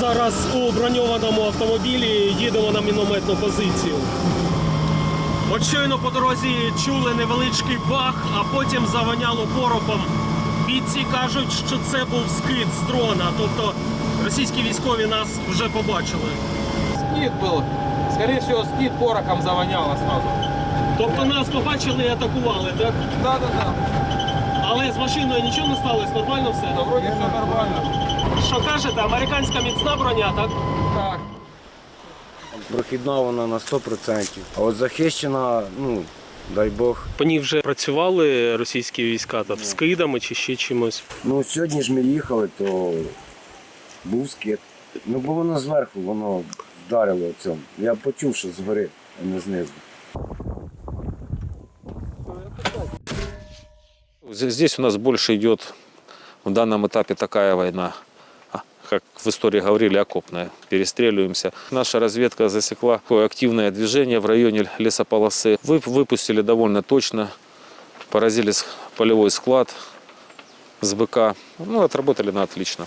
зараз у броньованому автомобілі їдемо на мінометну позицію. От щойно по дорозі чули невеличкий бах, а потім завоняло порохом. Бійці кажуть, що це був скид з дрона, тобто російські військові нас вже побачили. Скид был. Скорее всего, скид порохом завоняло сразу. Тобто нас побачили і атакували, так? Да-да-да. Але з машиною нічого не сталося, нормально все? Да вроде все нормально. Що кажете, американська міцна броня, так? Так. Прохідна вона на 100%. А от захищена, ну, дай Бог. По ній вже працювали російські війська там з кидами чи ще чимось. Ну, сьогодні ж ми їхали, то був скид. Ну, бо воно зверху, воно вдарило цьому. Я почув, що згори, а не знизу. Здесь у нас больше идет в данном этапе такая война, как в истории говорили, окопная. Перестреливаемся. Наша разведка засекла такое активное движение в районе лесополосы. Вы- Выпустили довольно точно, поразили с- полевой склад с БК. Ну, отработали на отлично.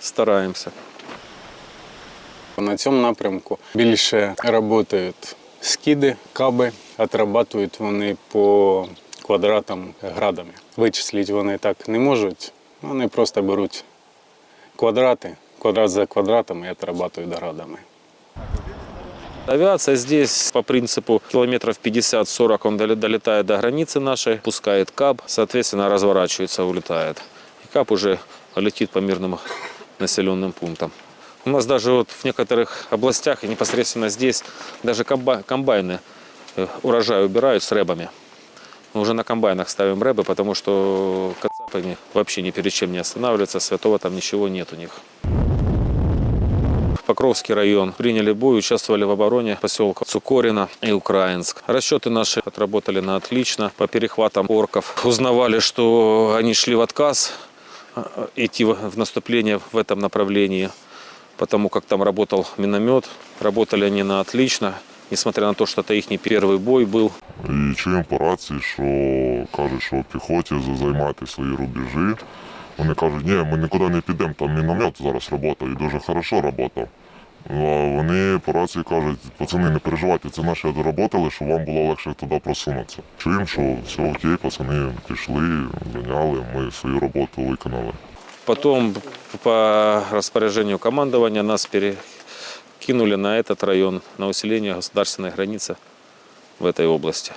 Стараемся. На цьому напрямку більше працюють скиди, каби, отрабатують вони по квадратам градами. Вичислити вони так не можуть, вони просто беруть квадрати, квадрат за квадратом і отрабатують градами. Авиация здесь по принципу километров 50-40 он долетает до границы нашей, пускает кап, соответственно разворачивается, улетает. И кап уже летит по мирным населенным пунктам. У нас даже вот в некоторых областях и непосредственно здесь даже комба- комбайны э, урожай убирают с рэбами. Мы уже на комбайнах ставим рэбы, потому что они вообще ни перед чем не останавливаются, святого там ничего нет у них. Покровский район. Приняли бой, участвовали в обороне поселка Цукорина и Украинск. Расчеты наши отработали на отлично. По перехватам орков узнавали, что они шли в отказ э, идти в в наступление в этом направлении, потому как там работал миномет. Работали они на отлично, несмотря на то, что это их не первый бой был. І чуємо по рації, що кажуть, що піхоті займати свої рубежі. Вони кажуть, ні, ми нікуди не підемо, там міномет зараз працює і дуже хорошо працював. Ну, а вони по рації кажуть, пацани, не переживайте, це наші доработали, щоб вам було легше туди просунутися. Чуємо, що все окей, пацани пішли, зайняли, ми свою роботу виконали. Потом по распоряжению командования нас перекинули на этот район, на усиление государственной границы в этой области.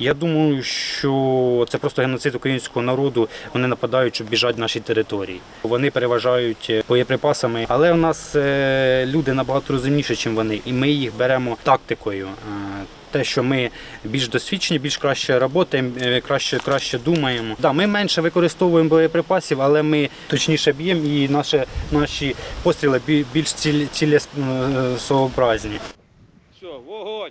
Я думаю, що це просто геноцид українського народу. Вони нападають, щоб біжать наші території. Вони переважають е, боєприпасами, але у нас е, люди набагато розумніші, ніж вони, і ми їх беремо тактикою. Е, Те, що ми більш досвідчені, більш краще працюємо, краще, краще думаємо. Да, ми менше використовуємо боєприпасів, але ми точніше б'ємо і наші, наші постріли бі- більш ціль, цілесообразні. Все, вогонь!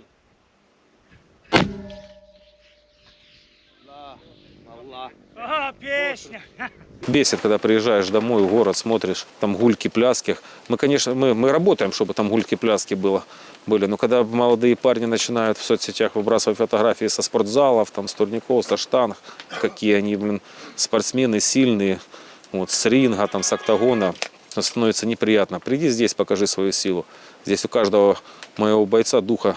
Бесит, когда приезжаешь домой в город, смотришь, там гульки, пляски. Мы, конечно, мы, мы работаем, чтобы там гульки, пляски было, были. Но когда молодые парни начинают в соцсетях выбрасывать фотографии со спортзалов, там, с турников, со штанг, какие они, блин, спортсмены сильные, вот, с ринга, там, с октагона, становится неприятно. Приди здесь, покажи свою силу. Здесь у каждого моего бойца духа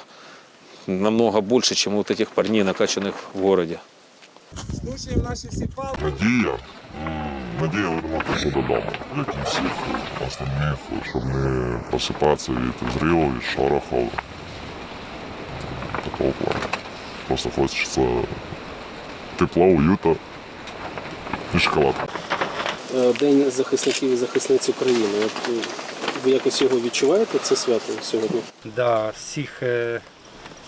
намного больше, чем у вот этих парней, накачанных в городе. Слушаємо наші всі палки. Надія, надія вернутися додому, як і всіх остальних, щоб не просипатися від зриву, від шорохів. Такого плану. Просто хочеться тепла, уюта і шоколадки. Е, День захисників і захисниць України. От е, ви якось його відчуваєте, це свято сьогодні? Да, всіх е,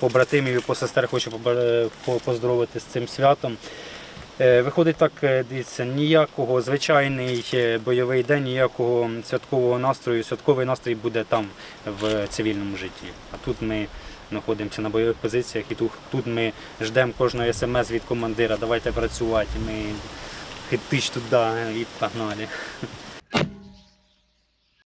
побратимів і посестер хочу поздоровити з цим святом. Е, Виходить так, е, дивіться, ніякого звичайний е, бойовий день, ніякого святкового настрою. Святковий настрій буде там, в цивільному житті. А тут ми знаходимося на бойових позиціях і тут, тут ми ждемо кожного смс від командира, давайте працювати. Ми хитич туди і погнали.